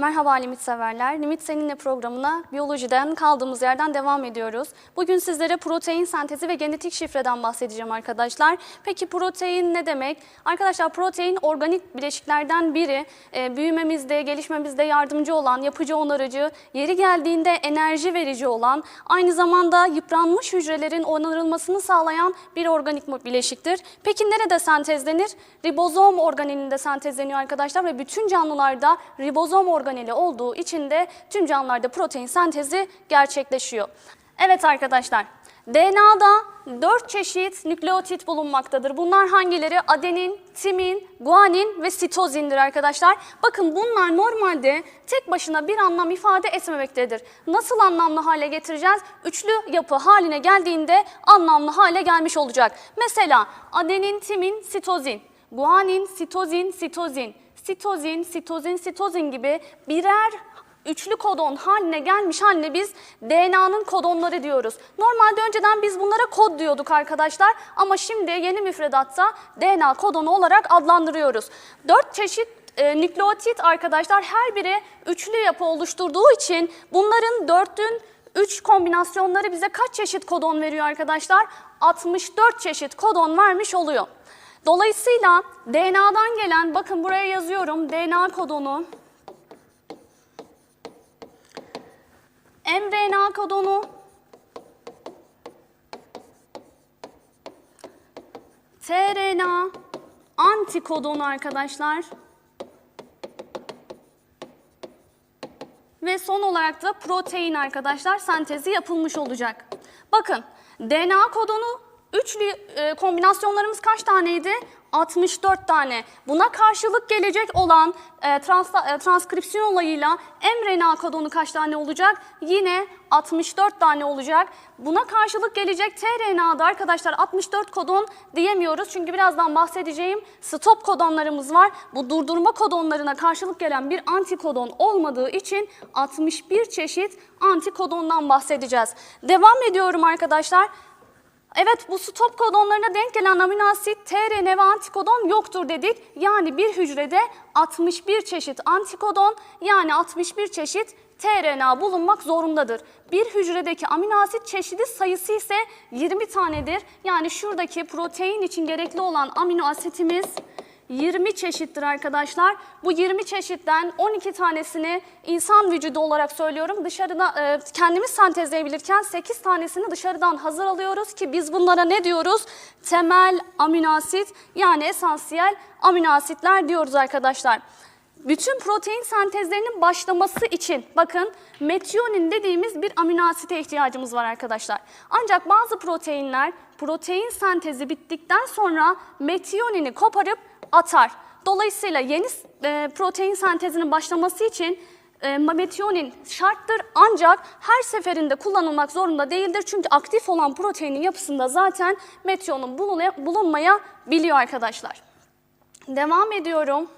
Merhaba limit severler. Limit Seninle programına biyolojiden kaldığımız yerden devam ediyoruz. Bugün sizlere protein sentezi ve genetik şifreden bahsedeceğim arkadaşlar. Peki protein ne demek? Arkadaşlar protein organik bileşiklerden biri. Ee, büyümemizde, gelişmemizde yardımcı olan, yapıcı onarıcı, yeri geldiğinde enerji verici olan, aynı zamanda yıpranmış hücrelerin onarılmasını sağlayan bir organik bileşiktir. Peki nerede sentezlenir? Ribozom organelinde sentezleniyor arkadaşlar ve bütün canlılarda ribozom organeli olduğu için de tüm canlılarda protein sentezi gerçekleşiyor. Evet arkadaşlar, DNA'da 4 çeşit nükleotit bulunmaktadır. Bunlar hangileri? Adenin, timin, guanin ve sitozindir arkadaşlar. Bakın bunlar normalde tek başına bir anlam ifade etmemektedir. Nasıl anlamlı hale getireceğiz? Üçlü yapı haline geldiğinde anlamlı hale gelmiş olacak. Mesela adenin, timin, sitozin, guanin, sitozin, sitozin, sitozin, sitozin, sitozin gibi birer üçlü kodon haline gelmiş haline biz DNA'nın kodonları diyoruz. Normalde önceden biz bunlara kod diyorduk arkadaşlar ama şimdi yeni müfredatta DNA kodonu olarak adlandırıyoruz. Dört çeşit e, nükleotit arkadaşlar her biri üçlü yapı oluşturduğu için bunların dörtün 3 kombinasyonları bize kaç çeşit kodon veriyor arkadaşlar? 64 çeşit kodon vermiş oluyor. Dolayısıyla DNA'dan gelen, bakın buraya yazıyorum DNA kodonu, mRNA kodonu, tRNA, antikodonu arkadaşlar. Ve son olarak da protein arkadaşlar sentezi yapılmış olacak. Bakın DNA kodonu üçlü e, kombinasyonlarımız kaç taneydi? 64 tane. Buna karşılık gelecek olan e, trans, e, transkripsiyon olayıyla mRNA kodonu kaç tane olacak? Yine 64 tane olacak. Buna karşılık gelecek tRNA'da arkadaşlar 64 kodon diyemiyoruz. Çünkü birazdan bahsedeceğim stop kodonlarımız var. Bu durdurma kodonlarına karşılık gelen bir antikodon olmadığı için 61 çeşit antikodondan bahsedeceğiz. Devam ediyorum arkadaşlar. Evet bu stop kodonlarına denk gelen amino asit, tRNA ve antikodon yoktur dedik. Yani bir hücrede 61 çeşit antikodon yani 61 çeşit tRNA bulunmak zorundadır. Bir hücredeki amino asit çeşidi sayısı ise 20 tanedir. Yani şuradaki protein için gerekli olan amino asitimiz 20 çeşittir arkadaşlar. Bu 20 çeşitten 12 tanesini insan vücudu olarak söylüyorum. Dışarıda e, kendimiz sentezleyebilirken 8 tanesini dışarıdan hazır alıyoruz ki biz bunlara ne diyoruz? Temel amino asit yani esansiyel amino asitler diyoruz arkadaşlar. Bütün protein sentezlerinin başlaması için bakın metionin dediğimiz bir amino asite ihtiyacımız var arkadaşlar. Ancak bazı proteinler protein sentezi bittikten sonra metionini koparıp atar. Dolayısıyla yeni e, protein sentezinin başlaması için e, metionin şarttır ancak her seferinde kullanılmak zorunda değildir. Çünkü aktif olan proteinin yapısında zaten metionun bulunmayabiliyor arkadaşlar. Devam ediyorum.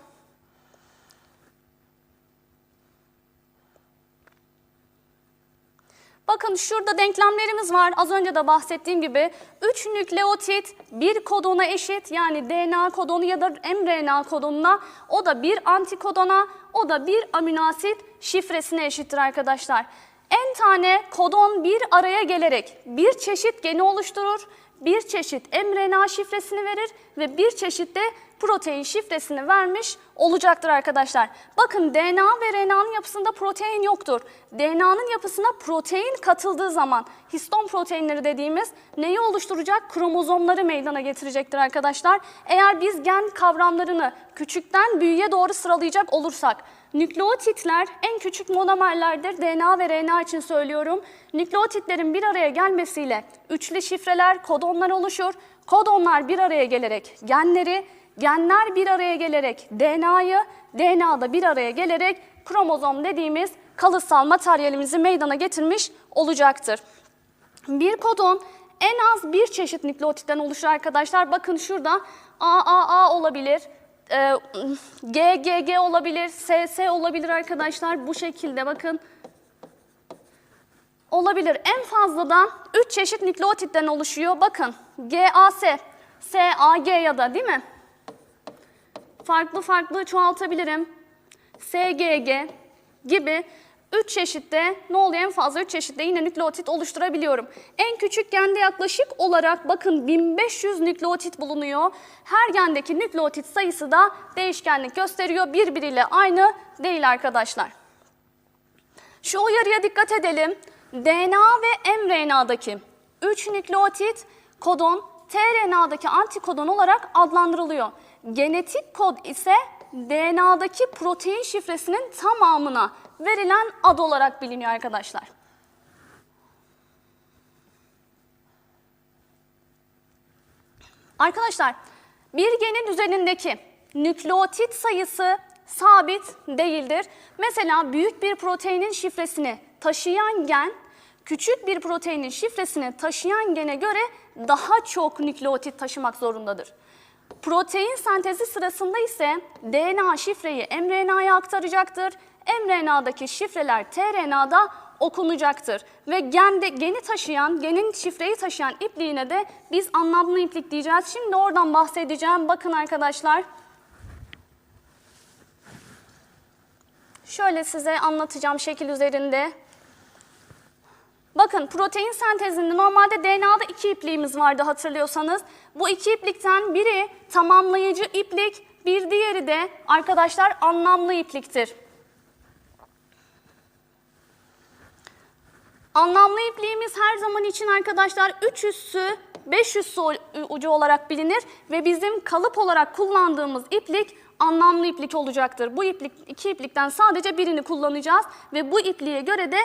Bakın şurada denklemlerimiz var. Az önce de bahsettiğim gibi 3 nükleotit bir kodona eşit. Yani DNA kodonu ya da mRNA kodonuna. O da bir antikodona, o da bir amino asit şifresine eşittir arkadaşlar. En tane kodon bir araya gelerek bir çeşit geni oluşturur, bir çeşit mRNA şifresini verir ve bir çeşit de protein şifresini vermiş olacaktır arkadaşlar. Bakın DNA ve RNA'nın yapısında protein yoktur. DNA'nın yapısına protein katıldığı zaman histon proteinleri dediğimiz neyi oluşturacak? Kromozomları meydana getirecektir arkadaşlar. Eğer biz gen kavramlarını küçükten büyüğe doğru sıralayacak olursak Nükleotitler en küçük monomerlerdir. DNA ve RNA için söylüyorum. Nükleotitlerin bir araya gelmesiyle üçlü şifreler, kodonlar oluşur. Kodonlar bir araya gelerek genleri, genler bir araya gelerek DNA'yı, DNA'da bir araya gelerek kromozom dediğimiz kalıtsal materyalimizi meydana getirmiş olacaktır. Bir kodon en az bir çeşit nükleotitten oluşur arkadaşlar. Bakın şurada AAA olabilir, e, G, G, G olabilir, S, S olabilir arkadaşlar. Bu şekilde bakın. Olabilir. En fazla da 3 çeşit nükleotitten oluşuyor. Bakın G, A, S, S, A, G ya da değil mi? Farklı farklı çoğaltabilirim. S, G, G, gibi 3 çeşitte ne oluyor en fazla 3 çeşitte yine nükleotit oluşturabiliyorum. En küçük gende yaklaşık olarak bakın 1500 nükleotit bulunuyor. Her gendeki nükleotit sayısı da değişkenlik gösteriyor. Birbiriyle aynı değil arkadaşlar. Şu uyarıya dikkat edelim. DNA ve mRNA'daki 3 nükleotit kodon tRNA'daki antikodon olarak adlandırılıyor. Genetik kod ise DNA'daki protein şifresinin tamamına verilen ad olarak biliniyor arkadaşlar. Arkadaşlar bir genin üzerindeki nükleotit sayısı sabit değildir. Mesela büyük bir proteinin şifresini taşıyan gen küçük bir proteinin şifresini taşıyan gene göre daha çok nükleotit taşımak zorundadır. Protein sentezi sırasında ise DNA şifreyi mRNA'ya aktaracaktır. mRNA'daki şifreler tRNA'da okunacaktır. Ve gende, geni taşıyan, genin şifreyi taşıyan ipliğine de biz anlamlı iplik diyeceğiz. Şimdi oradan bahsedeceğim. Bakın arkadaşlar. Şöyle size anlatacağım şekil üzerinde. Bakın protein sentezinde normalde DNA'da iki ipliğimiz vardı hatırlıyorsanız. Bu iki iplikten biri tamamlayıcı iplik, bir diğeri de arkadaşlar anlamlı ipliktir. Anlamlı ipliğimiz her zaman için arkadaşlar 3 üssü 5 üssü ucu olarak bilinir ve bizim kalıp olarak kullandığımız iplik anlamlı iplik olacaktır. Bu iplik, iki iplikten sadece birini kullanacağız ve bu ipliğe göre de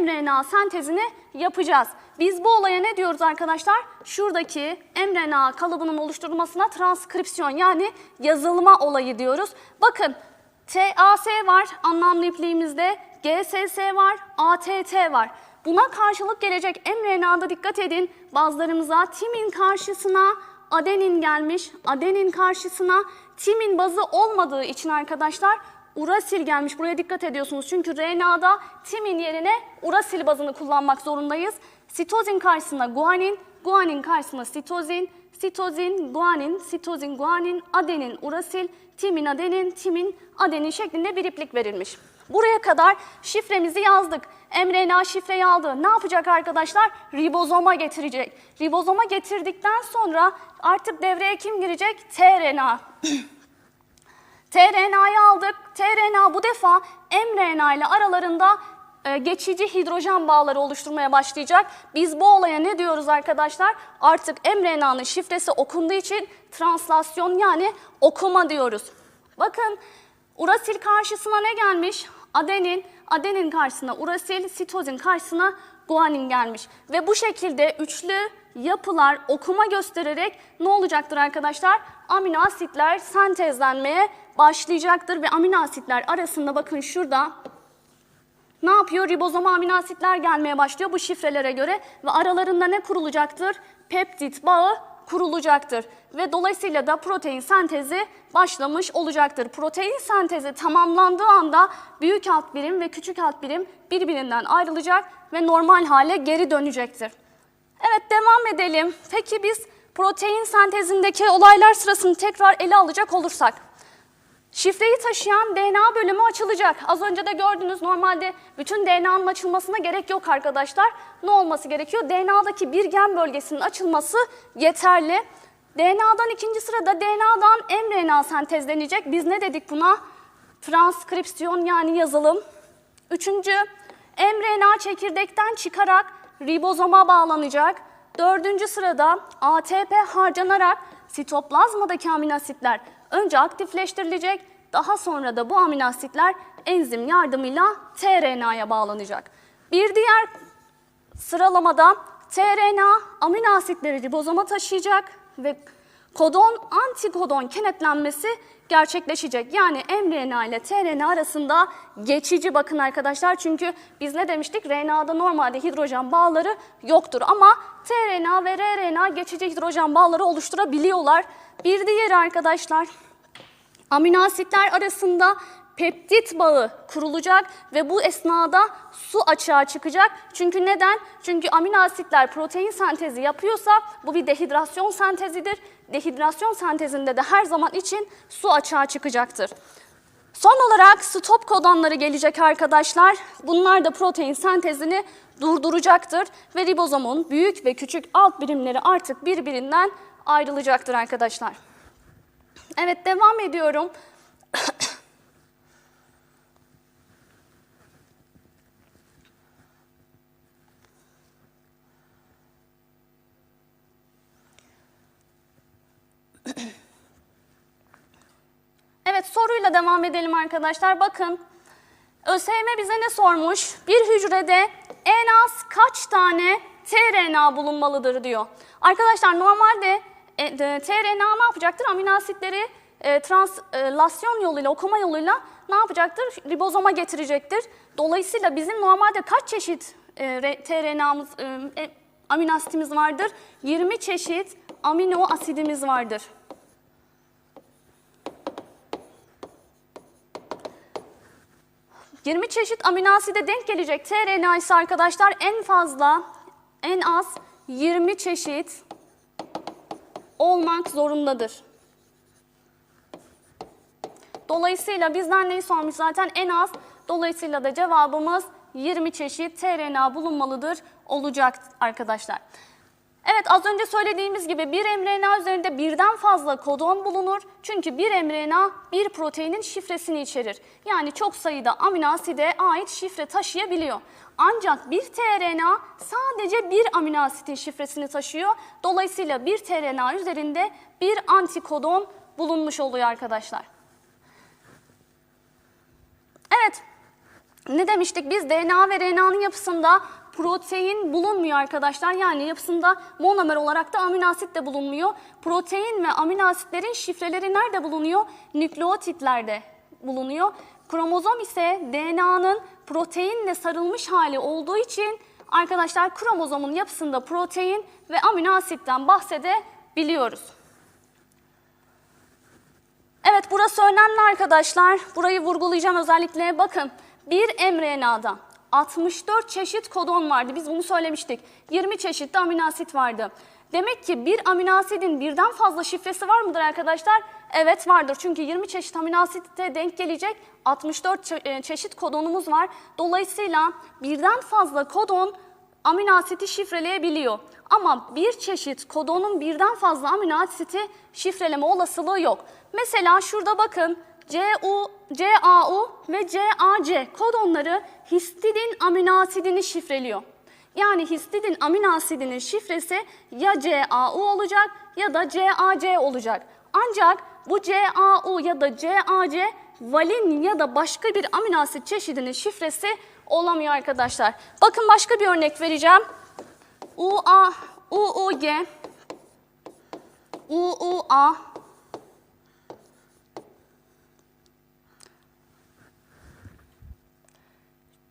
mRNA sentezini yapacağız. Biz bu olaya ne diyoruz arkadaşlar? Şuradaki mRNA kalıbının oluşturulmasına transkripsiyon yani yazılma olayı diyoruz. Bakın TAS var anlamlı ipliğimizde, GSS var, ATT var. Buna karşılık gelecek mRNA'da dikkat edin bazılarımıza timin karşısına adenin gelmiş. Adenin karşısına timin bazı olmadığı için arkadaşlar urasil gelmiş. Buraya dikkat ediyorsunuz. Çünkü RNA'da timin yerine urasil bazını kullanmak zorundayız. Sitozin karşısına guanin, guanin karşısına sitozin, sitozin, guanin, sitozin, guanin, adenin, urasil, timin, adenin, timin, adenin şeklinde bir iplik verilmiş. Buraya kadar şifremizi yazdık. mRNA şifreyi aldı. Ne yapacak arkadaşlar? Ribozoma getirecek. Ribozoma getirdikten sonra artık devreye kim girecek? tRNA. tRNA'yı aldık. tRNA bu defa mRNA ile aralarında e, geçici hidrojen bağları oluşturmaya başlayacak. Biz bu olaya ne diyoruz arkadaşlar? Artık mRNA'nın şifresi okunduğu için translasyon yani okuma diyoruz. Bakın urasil karşısına ne gelmiş? Adenin, adenin karşısına urasil, sitozin karşısına guanin gelmiş. Ve bu şekilde üçlü yapılar okuma göstererek ne olacaktır arkadaşlar? Amino asitler sentezlenmeye başlayacaktır ve amino asitler arasında bakın şurada ne yapıyor? Ribozoma amino asitler gelmeye başlıyor bu şifrelere göre ve aralarında ne kurulacaktır? Peptit bağı kurulacaktır ve dolayısıyla da protein sentezi başlamış olacaktır. Protein sentezi tamamlandığı anda büyük alt birim ve küçük alt birim birbirinden ayrılacak ve normal hale geri dönecektir. Evet devam edelim. Peki biz protein sentezindeki olaylar sırasını tekrar ele alacak olursak Şifreyi taşıyan DNA bölümü açılacak. Az önce de gördünüz normalde bütün DNA'nın açılmasına gerek yok arkadaşlar. Ne olması gerekiyor? DNA'daki bir gen bölgesinin açılması yeterli. DNA'dan ikinci sırada DNA'dan mRNA sentezlenecek. Biz ne dedik buna? Transkripsiyon yani yazılım. Üçüncü, mRNA çekirdekten çıkarak ribozoma bağlanacak. Dördüncü sırada ATP harcanarak sitoplazmadaki amino asitler önce aktifleştirilecek, daha sonra da bu amino asitler enzim yardımıyla tRNA'ya bağlanacak. Bir diğer sıralamada tRNA amino asitleri ribozoma taşıyacak ve kodon antikodon kenetlenmesi gerçekleşecek. Yani mRNA ile tRNA arasında geçici bakın arkadaşlar. Çünkü biz ne demiştik? RNA'da normalde hidrojen bağları yoktur ama tRNA ve rRNA geçici hidrojen bağları oluşturabiliyorlar. Bir diğeri arkadaşlar amino asitler arasında peptit bağı kurulacak ve bu esnada su açığa çıkacak. Çünkü neden? Çünkü amino asitler protein sentezi yapıyorsa bu bir dehidrasyon sentezidir. Dehidrasyon sentezinde de her zaman için su açığa çıkacaktır. Son olarak stop kodonları gelecek arkadaşlar. Bunlar da protein sentezini durduracaktır ve ribozomun büyük ve küçük alt birimleri artık birbirinden ayrılacaktır arkadaşlar. Evet devam ediyorum. Evet soruyla devam edelim arkadaşlar. Bakın ÖSYM bize ne sormuş? Bir hücrede en az kaç tane tRNA bulunmalıdır diyor. Arkadaşlar normalde de, tRNA ne yapacaktır? Amino asitleri e, translasyon yoluyla, okuma yoluyla ne yapacaktır? Ribozoma getirecektir. Dolayısıyla bizim normalde kaç çeşit e, tRNA'mız, e, e, amino asitimiz vardır? 20 çeşit amino asidimiz vardır. ...20 çeşit amino aside denk gelecek tRNA ise arkadaşlar en fazla, en az 20 çeşit olmak zorundadır. Dolayısıyla bizden neyi sormuş zaten en az. Dolayısıyla da cevabımız 20 çeşit tRNA bulunmalıdır olacak arkadaşlar. Evet az önce söylediğimiz gibi bir mRNA üzerinde birden fazla kodon bulunur. Çünkü bir mRNA bir proteinin şifresini içerir. Yani çok sayıda amino aside ait şifre taşıyabiliyor. Ancak bir tRNA sadece bir amino asitin şifresini taşıyor. Dolayısıyla bir tRNA üzerinde bir antikodon bulunmuş oluyor arkadaşlar. Evet, ne demiştik biz? DNA ve RNA'nın yapısında protein bulunmuyor arkadaşlar. Yani yapısında monomer olarak da amino asit de bulunmuyor. Protein ve amino asitlerin şifreleri nerede bulunuyor? Nükleotitlerde bulunuyor. Kromozom ise DNA'nın proteinle sarılmış hali olduğu için arkadaşlar kromozomun yapısında protein ve amino asitten bahsedebiliyoruz. Evet burası önemli arkadaşlar. Burayı vurgulayacağım özellikle. Bakın bir mRNA'da 64 çeşit kodon vardı. Biz bunu söylemiştik. 20 çeşit de amino asit vardı. Demek ki bir amino asidin birden fazla şifresi var mıdır arkadaşlar? Evet vardır. Çünkü 20 çeşit amino asite denk gelecek 64 çe- e, çeşit kodonumuz var. Dolayısıyla birden fazla kodon amino asiti şifreleyebiliyor. Ama bir çeşit kodonun birden fazla amino asiti şifreleme olasılığı yok. Mesela şurada bakın CU, CAU ve CAC kodonları histidin amino asidini şifreliyor. Yani histidin amino asidinin şifresi ya CAU olacak ya da CAC olacak. Ancak bu CAU ya da CAC valin ya da başka bir amino asit çeşidinin şifresi olamıyor arkadaşlar. Bakın başka bir örnek vereceğim. UA, UUG, UUA,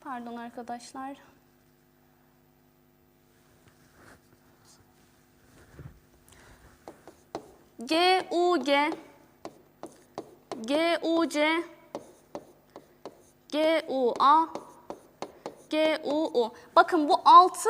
Pardon arkadaşlar. GUG, GUC, GUA, GUU. Bakın bu altı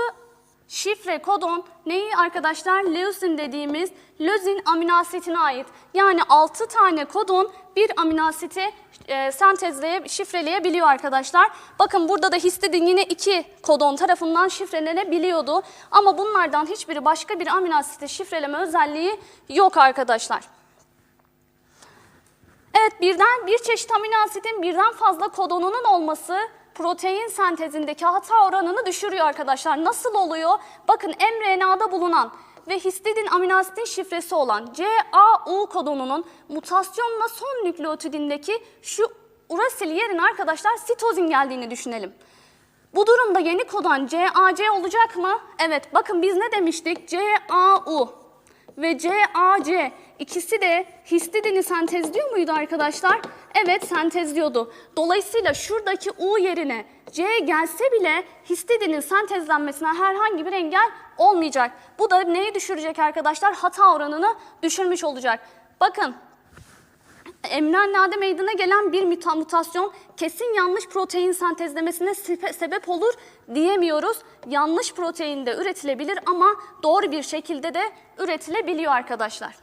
şifre kodon neyi arkadaşlar? Leucin dediğimiz lözin amino asitine ait. Yani 6 tane kodon bir amino asiti e, sentezleye, şifreleyebiliyor arkadaşlar. Bakın burada da histidin yine iki kodon tarafından şifrelenebiliyordu. Ama bunlardan hiçbiri başka bir amino asiti şifreleme özelliği yok arkadaşlar. Evet birden bir çeşit amino asitin birden fazla kodonunun olması protein sentezindeki hata oranını düşürüyor arkadaşlar. Nasıl oluyor? Bakın mRNA'da bulunan ve histidin amino asitin şifresi olan CAU kodonunun mutasyonla son nükleotidindeki şu urasil yerine arkadaşlar sitozin geldiğini düşünelim. Bu durumda yeni kodon CAC olacak mı? Evet bakın biz ne demiştik? CAU ve CAC ikisi de histidini sentezliyor muydu arkadaşlar? Evet sentezliyordu. Dolayısıyla şuradaki U yerine C gelse bile histidinin sentezlenmesine herhangi bir engel olmayacak. Bu da neyi düşürecek arkadaşlar? Hata oranını düşürmüş olacak. Bakın emrannade meydana gelen bir muta- mutasyon kesin yanlış protein sentezlemesine sebep olur diyemiyoruz. Yanlış protein de üretilebilir ama doğru bir şekilde de üretilebiliyor arkadaşlar.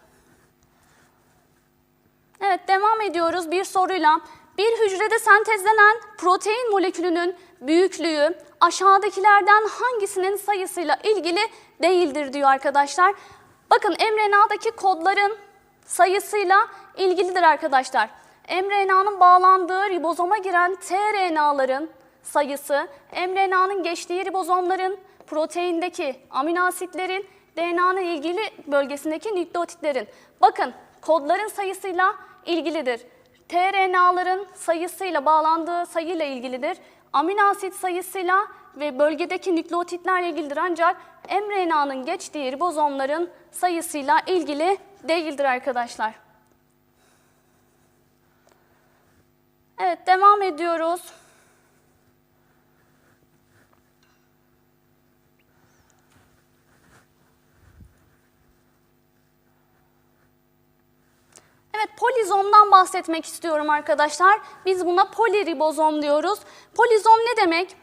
Evet devam ediyoruz bir soruyla. Bir hücrede sentezlenen protein molekülünün büyüklüğü aşağıdakilerden hangisinin sayısıyla ilgili değildir diyor arkadaşlar. Bakın mRNA'daki kodların sayısıyla ilgilidir arkadaşlar. mRNA'nın bağlandığı ribozoma giren tRNA'ların sayısı, mRNA'nın geçtiği ribozomların, proteindeki amino asitlerin, DNA'nın ilgili bölgesindeki nükleotitlerin. Bakın kodların sayısıyla ilgilidir. tRNA'ların sayısıyla bağlandığı sayıyla ilgilidir. Amino asit sayısıyla ve bölgedeki nükleotitlerle ilgilidir ancak mRNA'nın geçtiği ribozomların sayısıyla ilgili değildir arkadaşlar. Evet devam ediyoruz. Evet polizomdan bahsetmek istiyorum arkadaşlar. Biz buna poliribozom diyoruz. Polizom ne demek?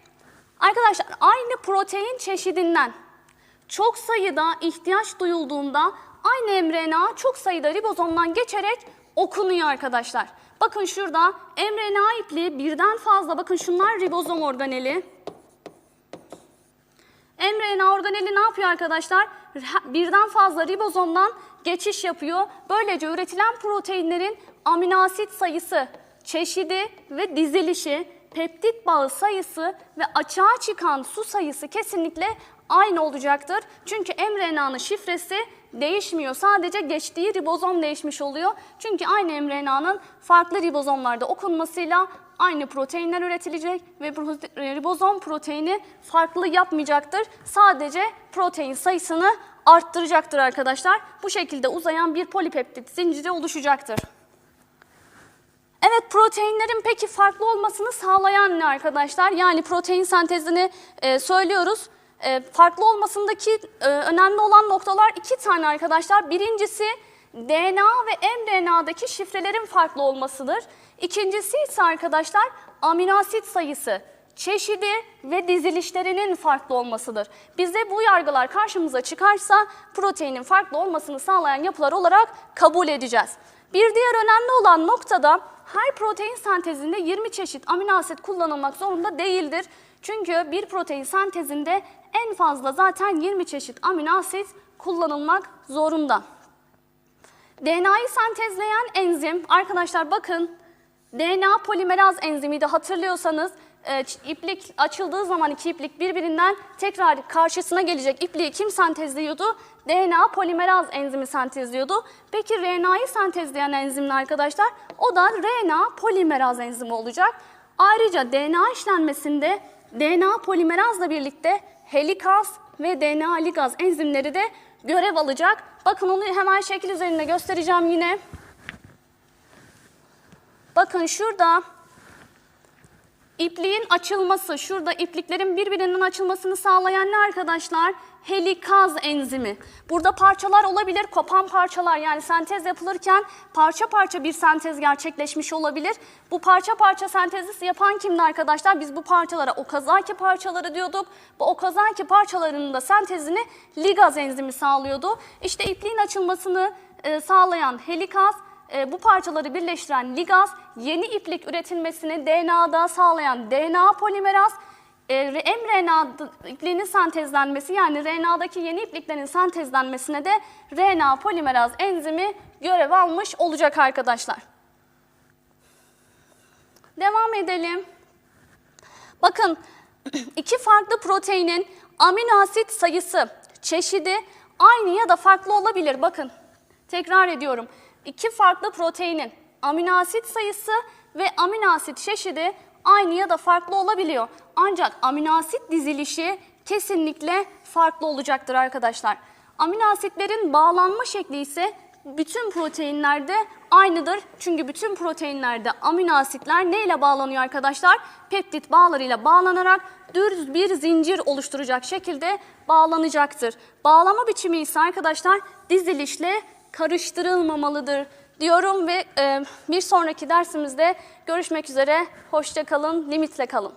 Arkadaşlar aynı protein çeşidinden çok sayıda ihtiyaç duyulduğunda aynı mRNA çok sayıda ribozomdan geçerek okunuyor arkadaşlar. Bakın şurada mRNA ipliği birden fazla bakın şunlar ribozom organeli. mRNA organeli ne yapıyor arkadaşlar? Birden fazla ribozomdan geçiş yapıyor. Böylece üretilen proteinlerin amino asit sayısı, çeşidi ve dizilişi, peptit bağı sayısı ve açığa çıkan su sayısı kesinlikle aynı olacaktır. Çünkü mRNA'nın şifresi değişmiyor. Sadece geçtiği ribozom değişmiş oluyor. Çünkü aynı mRNA'nın farklı ribozomlarda okunmasıyla aynı proteinler üretilecek ve ribozom proteini farklı yapmayacaktır. Sadece protein sayısını arttıracaktır arkadaşlar. Bu şekilde uzayan bir polipeptit zinciri oluşacaktır. Evet proteinlerin peki farklı olmasını sağlayan ne arkadaşlar? Yani protein sentezini e, söylüyoruz. E, farklı olmasındaki e, önemli olan noktalar iki tane arkadaşlar. Birincisi DNA ve mRNA'daki şifrelerin farklı olmasıdır. İkincisi ise arkadaşlar amino asit sayısı, çeşidi ve dizilişlerinin farklı olmasıdır. Bize bu yargılar karşımıza çıkarsa proteinin farklı olmasını sağlayan yapılar olarak kabul edeceğiz. Bir diğer önemli olan noktada her protein sentezinde 20 çeşit amino asit kullanılmak zorunda değildir. Çünkü bir protein sentezinde en fazla zaten 20 çeşit amino asit kullanılmak zorunda. DNA'yı sentezleyen enzim, arkadaşlar bakın DNA polimeraz enzimi de hatırlıyorsanız e, iplik açıldığı zaman iki iplik birbirinden tekrar karşısına gelecek ipliği kim sentezliyordu? DNA polimeraz enzimi sentezliyordu. Peki RNA'yı sentezleyen enzim arkadaşlar? O da RNA polimeraz enzimi olacak. Ayrıca DNA işlenmesinde DNA polimerazla birlikte helikaz ve DNA ligaz enzimleri de görev alacak. Bakın onu hemen şekil üzerinde göstereceğim yine. Bakın şurada ipliğin açılması, şurada ipliklerin birbirinden açılmasını sağlayan ne arkadaşlar? Helikaz enzimi. Burada parçalar olabilir, kopan parçalar yani sentez yapılırken parça parça bir sentez gerçekleşmiş olabilir. Bu parça parça sentezi yapan kimdi arkadaşlar? Biz bu parçalara okazaki parçaları diyorduk. Bu okazaki parçalarının da sentezini ligaz enzimi sağlıyordu. İşte ipliğin açılmasını e, sağlayan helikaz e, bu parçaları birleştiren ligaz, yeni iplik üretilmesini DNA'da sağlayan DNA polimeraz, mRNA ipliğinin sentezlenmesi yani RNA'daki yeni ipliklerin sentezlenmesine de RNA polimeraz enzimi görev almış olacak arkadaşlar. Devam edelim. Bakın iki farklı proteinin amino asit sayısı, çeşidi aynı ya da farklı olabilir. Bakın tekrar ediyorum iki farklı proteinin amino asit sayısı ve amino asit çeşidi aynı ya da farklı olabiliyor. Ancak amino asit dizilişi kesinlikle farklı olacaktır arkadaşlar. Amino asitlerin bağlanma şekli ise bütün proteinlerde aynıdır. Çünkü bütün proteinlerde amino asitler neyle bağlanıyor arkadaşlar? Peptit bağlarıyla bağlanarak düz bir zincir oluşturacak şekilde bağlanacaktır. Bağlama biçimi ise arkadaşlar dizilişle karıştırılmamalıdır diyorum ve bir sonraki dersimizde görüşmek üzere. Hoşça kalın, limitle kalın.